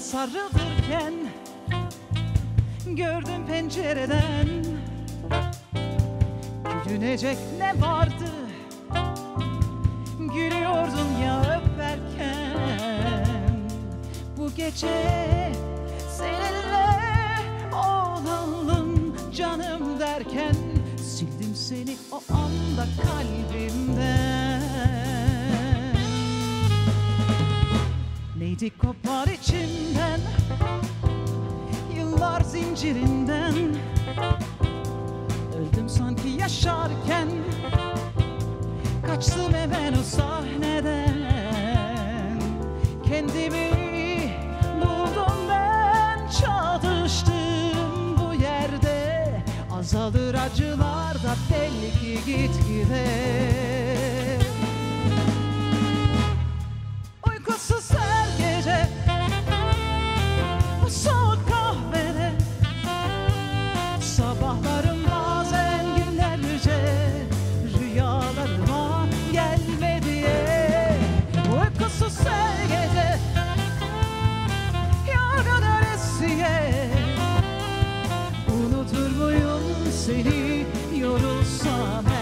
sarılırken Gördüm pencereden Gülünecek ne vardı? Gülüyordun ya öperken. Bu gece seninle olalım canım derken Sildim seni o anda kalbimden. Neydi kopar Yıllar zincirinden. Öldüm sanki yaşarken. Kaçtım hemen o sahneden. Kendimi buldum ben Çatıştım bu yerde. Azalır acılar da belki gitgide seni yorulsam